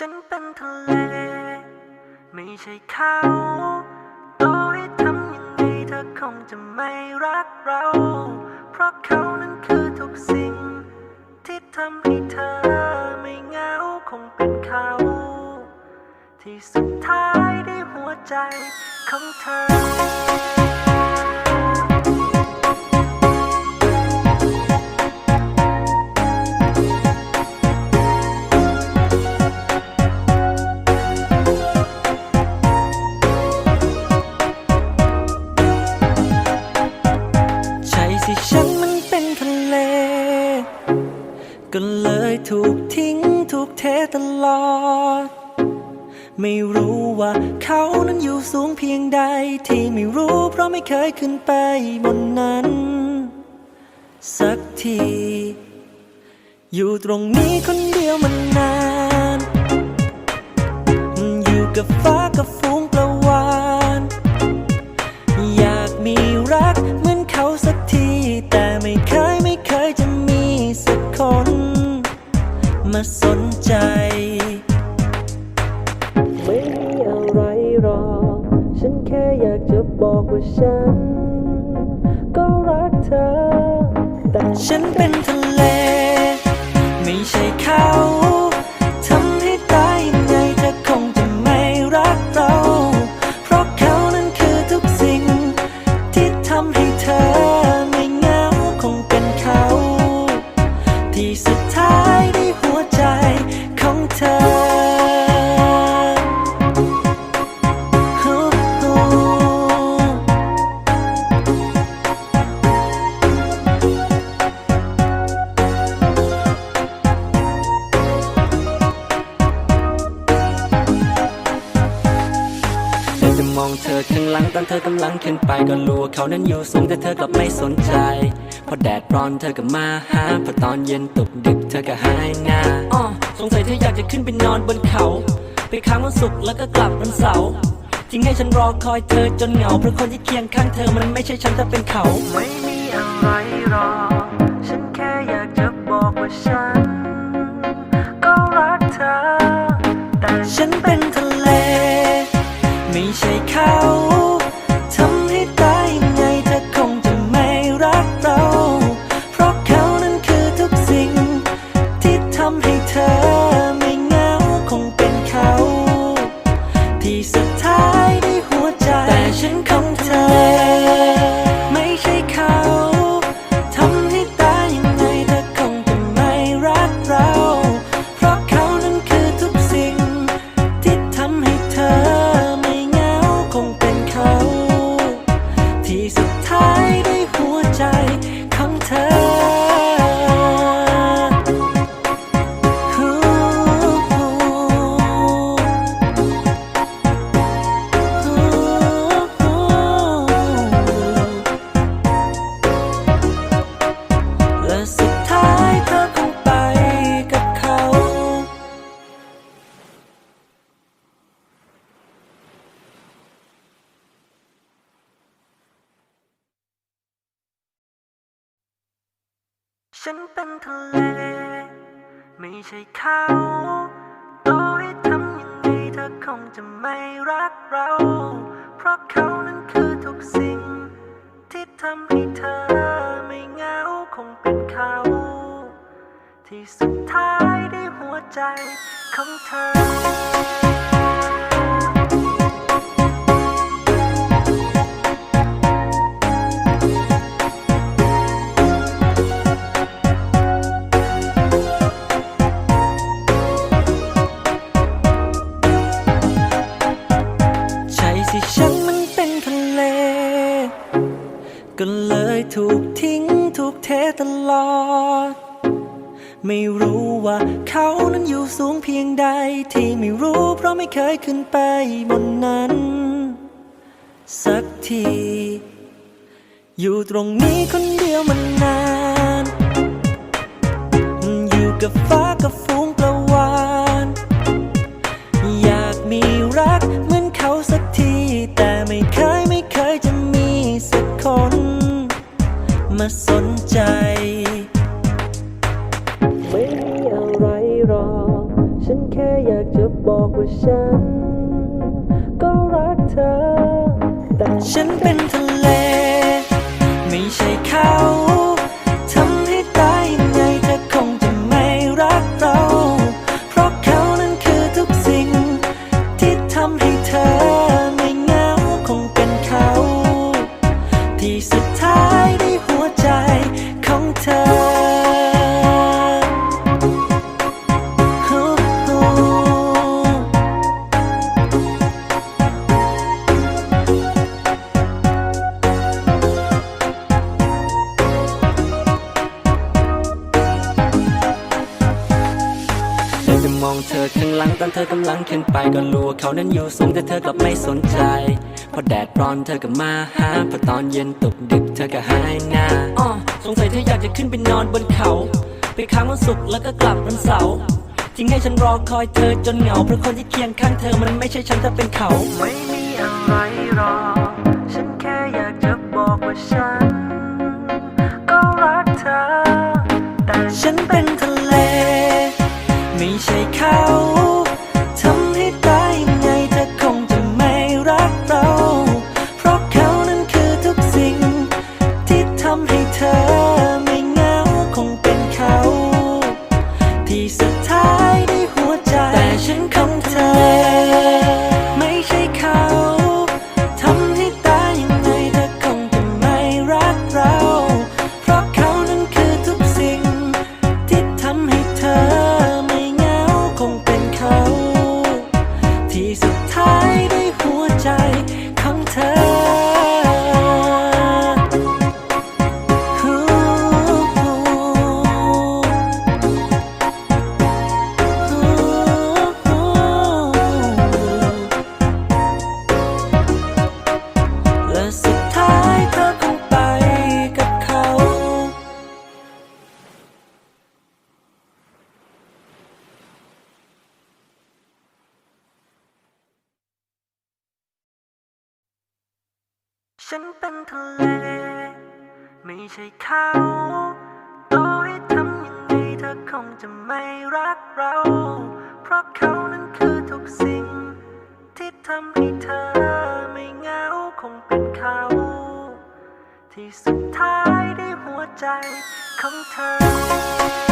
ฉันเป็นทะเล ไม่ใช่เขาต่อให้ทำยังไงเธอคงจะไม่รักเรา เพราะเขานั้นคือทุกสิ่ง ที่ทำให้เธอไม่เหงาคงเป็นเขา ที่สุดท้ายได้หัวใจของเธอ ไม่รู้ว่าเขานั้นอยู่สูงเพียงใด ที่ไม่รู้เพราะไม่เคยขึ้นไปบนนั้น สักที อยู่ตรงนี้คนเดียวมันนาน อยู่กับฟ้ากับฝูงปลาวานอยากมีรักเหมือนเขาสักที แต่ไม่เคยไม่เคยจะมีสักคน มาสนใจ บอกว่าฉัน ก็รักเธอ แต่ฉันเป็นทะ หลังตอนเธอกำลังขึ้นไปก็รู้ว่าเขานั้นอยู่สูงแต่เธอกลับไม่สนใจ พอแดดร้อนเธอก็มาหาพอตอนเย็นตกดึกเธอก็หายหน้าอ๋อสงสัยเธออยากจะขึ้นไปนอนบนเขา ไปค้างวันศุกร์แล้วก็กลับวันเสาร์ทิ้งให้ฉันรอคอยเธอจนเหงาเพราะคนที่เคียงข้างเธอมันไม่ใช่ฉันแต่เป็นเขา ไม่มีอะไรหรอกฉันแค่อยากจะบอกว่าฉัน ก็รักเธอ แต่ฉันเป็นทะเล ไม่ใช่เขา ฉันเป็นทะเล ไม่ใช่เขาต่อให้ทำยังไงเธอคงจะไม่รักเรา เพราะเขานั้นคือทุกสิ่ง ที่ทำให้เธอไม่เหงาคงเป็นเขา ที่สุดท้ายได้หัวใจของเธอ ไม่รู้ว่าเขานั้นอยู่สูงเพียงใด ที่ไม่รู้เพราะไม่เคยขึ้นไปบนนั้น สักที อยู่ตรงนี้คนเดียวมันนาน อยู่กับฟ้ากับฝูงปลาวาน อยากมีรักเหมือนเขาสักที แต่ไม่เคยไม่เคยจะมีสักคน มาสนใจ ฉันเป็น งหลังตอนเธอกำลังขึ้นไปก็รู้ว่าเขานั้นอยู่สูงแต่เธอกลับไม่สนใจ พอแดดร้อนเธอก็มาหาพอตอนเย็นตกดึกเธอก็หายหน้าอ้อสงสัยเธออยากจะขึ้นไปนอนบนเขา ไปค้างวันศุกร์แล้วก็กลับวันเสาร์จริงให้ฉันรอคอยเธอจนเหงาเพราะคนที่เคียงข้างเธอมันไม่ใช่ฉันแต่เป็นเขา ไม่มีอะไรหรอกฉันแค่อยากจะบอกว่าฉัน ก็รักเธอ แต่ฉันเป็นทะเล ไม่ใช่เขา ฉันเป็นทะเล ไม่ใช่เขาต่อให้ทำยังไงเธอคงจะไม่รักเรา เพราะเขานั้นคือทุกสิ่ง ที่ทำให้เธอไม่เหงาคงเป็นเขา ที่สุดท้ายได้หัวใจของเธอ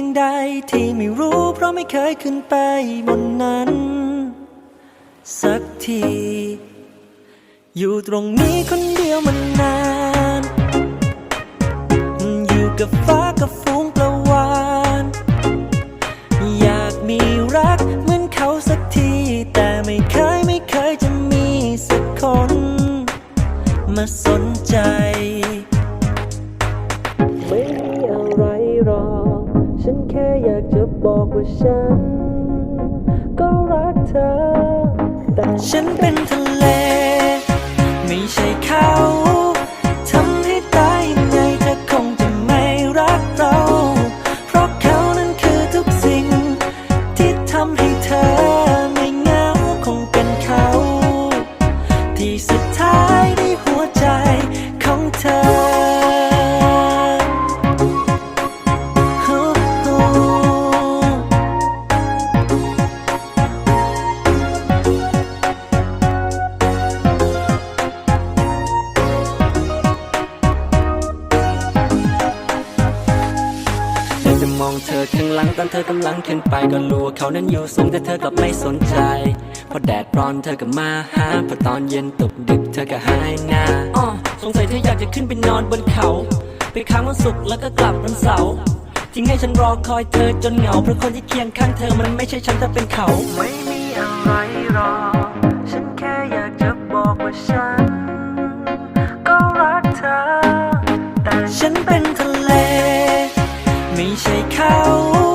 ยงใดที่ไม่รู้เพราะไม่เคยขึ้นไปบนนั้น สักที อยู่ตรงนี้คนเดียวมันนาน อยู่กับฟ้ากับฝูงปลาวานอยากมีรักเหมือนเขาสักที แต่ไม่เคยไม่เคยจะมีสักคน มาสนใจ บอกว่าฉัน ก็รักเธอ แต่ฉันเป็น ตอนเธอกำลังขึ้นไปก็รู้ว่าเขานั้นอยู่สูงแต่เธอกลับไม่สนใจ พอแดดร้อนเธอก็มาหาพอตอนเย็นตกดึกเธอก็หายหน้าอ้อสงสัยเธออยากจะขึ้นไปนอนบนเขา ไปค้างวันศุกร์แล้วก็กลับวันเสาร์จริงให้ฉันรอคอยเธอจนเหงาเพราะคนที่เคียงข้างเธอมันไม่ใช่ฉันแต่เป็นเขา ไม่มีอะไรหรอกฉันแค่อยากจะบอกว่าฉัน ก็รักเธอ แต่ฉันเป็นทะเล ไม่ใช่เขา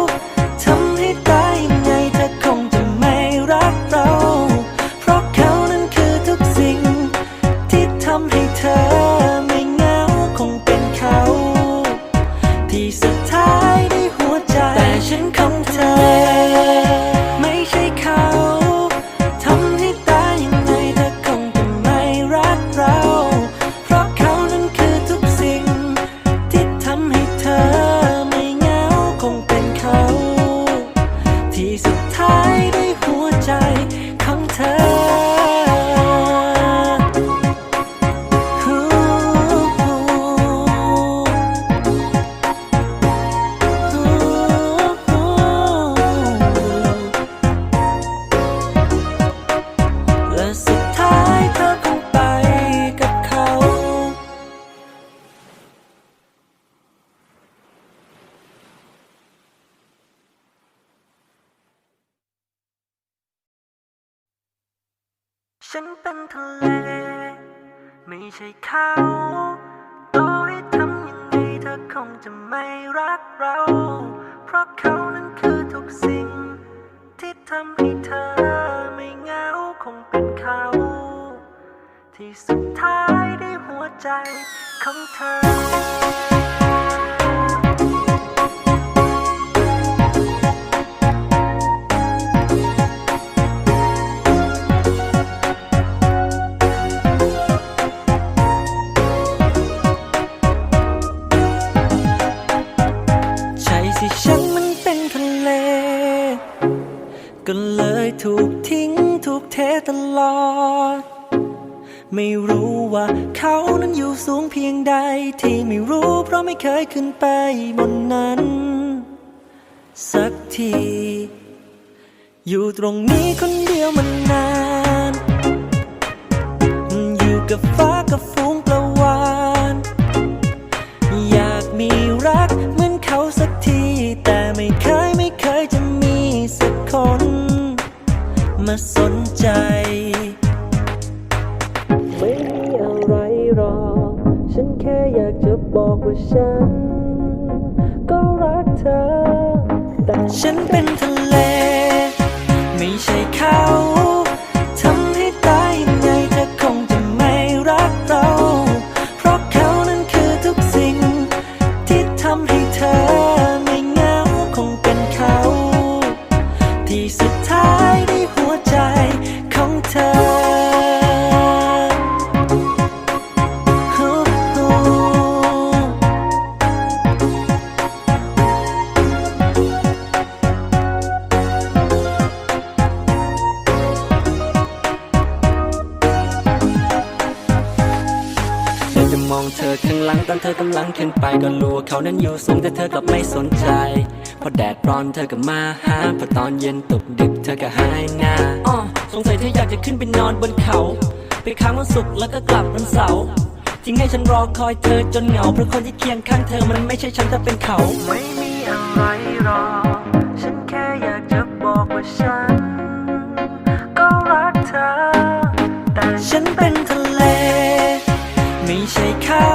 ฉันเป็นทะเล ไม่ใช่เขาต่อให้ทำยังไงเธอคงจะไม่รักเรา เพราะเขานั้นคือทุกสิ่ง ที่ทำให้เธอไม่เหงาคงเป็นเขา ที่สุดท้ายได้หัวใจของเธอ เขานั้นอยู่สูงเพียงใด ที่ไม่รู้เพราะไม่เคยขึ้นไปบนนั้น สักที อยู่ตรงนี้คนเดียวมันนาน อยู่กับฟ้ากับฝูงปลาวาน อยากมีรักเหมือนเขาสักที แต่ไม่เคยไม่เคยจะมีสักคน มาสนใจ บอกว่าฉัน ก็รักเธอ แต่ฉันเป็น ธอกำลังขึ้นไปก็รู้ว่าเขานั้นอยู่สูงแต่เธอกลับไม่สนใจ พอแดดร้อนเธอก็มาหาพอตอนเย็นตกดึกเธอก็หายหน้าอ้อสงสัยเธออยากจะขึ้นไปนอนบนเขา ไปค้างวันศุกร์แล้วก็กลับวันเสาร์จริงให้ฉันรอคอยเธอจนเหงาเพราะคนที่เคียงข้างเธอมันไม่ใช่ฉันแต่เป็นเขา ไม่มีอะไรรอ ฉันแค่อยากจะบอกว่าฉัน ก็รักเธอ แต่ฉันเป็นทะเล ไม่ใช่เขา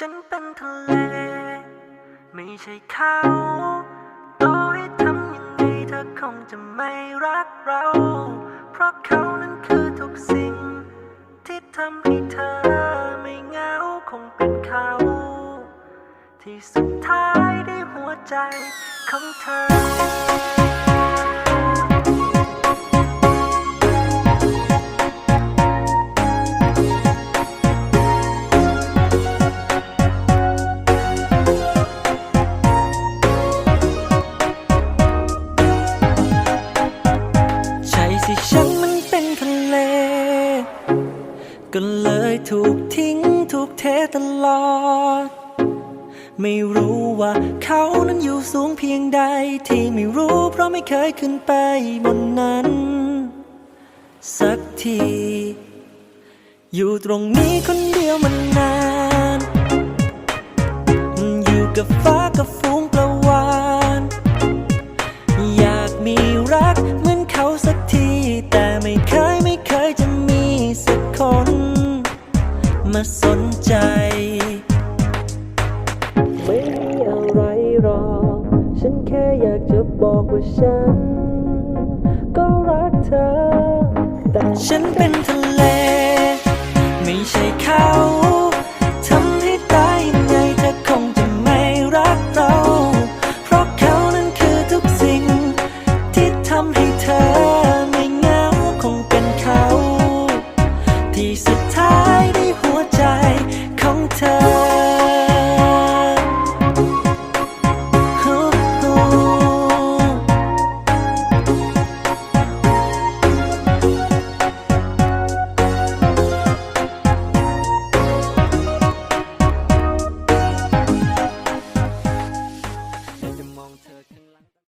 ฉันเป็นทะเล ไม่ใช่เขาต่อให้ทำยังไงเธอคงจะไม่รักเรา เพราะเขานั้นคือทุกสิ่ง ที่ทำให้เธอไม่เหงาคงเป็นเขา ที่สุดท้ายได้หัวใจของเธอ สูงเพียงใดที่ไม่รู้เพราะไม่เคยขึ้นไปบนนั้น สักที อยู่ตรงนี้คนเดียวมันนาน อยู่กับฟ้ากับฝ จะ